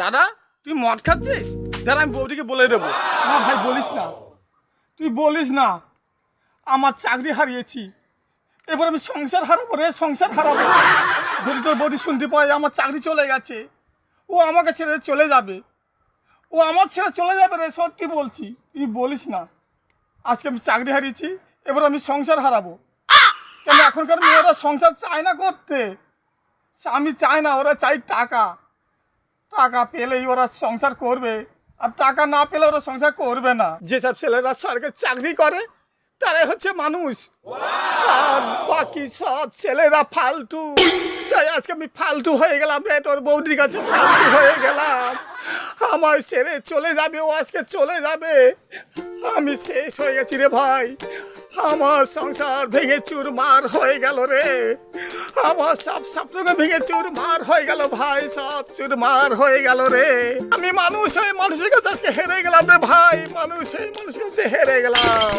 দাদা, তুই মদ খাচ্ছিস? দাদা, আমি বৌদিকে বলে দেবো। না ভাই, বলিস না। তুই বলিস না। আমার চাকরি হারিয়েছি। এবার আমি সংসার হারাবো রে, সংসার হারাবো। যদি তোর বডি শুনতে পাই আমার চাকরি চলে গেছে। ও আমাকে ছেড়ে চলে যাবে। ও আমার ছেড়ে চলে যাবে রে, সত্যি বলছি। তুই বলিস না। আজকে আমি চাকরি হারিয়েছি, এবার আমি সংসার হারাবো। কেন এখনকার মেয়েরা সংসার চায় না করতে? আমি চাই না, ওরা চাই টাকা। টাকা পেলেই ওরা সংসার করবে। আর টাকা না পেলে ওরা সংসার করবে না। যেসব ছেলেরা সরকারি চাকরি করে, তারাই হচ্ছে মানুষ। আর বাকি সব ছেলেরা ফালতু। তাই আজকে আমি ফালতু হয়ে গেলাম রে, তোর বৌদির কাছে ফালতু হয়ে গেলাম। আমার ছেলে চলে যাবে, ও আজকে চলে যাবে। আমি শেষ হয়ে গেছি রে ভাই। আমার সংসার ভেঙে চুরমার হয়ে গেল রে। আমার সব স্বপ্নকে ভেঙে চুরমার হয়ে গেল ভাই, সব চুরমার হয়ে গেল রে। আমি মানুষ হয়ে মানুষের কাছে আজকে হেরে গেলাম রে ভাই, মানুষ হয়ে মানুষের কাছে হেরে গেলাম।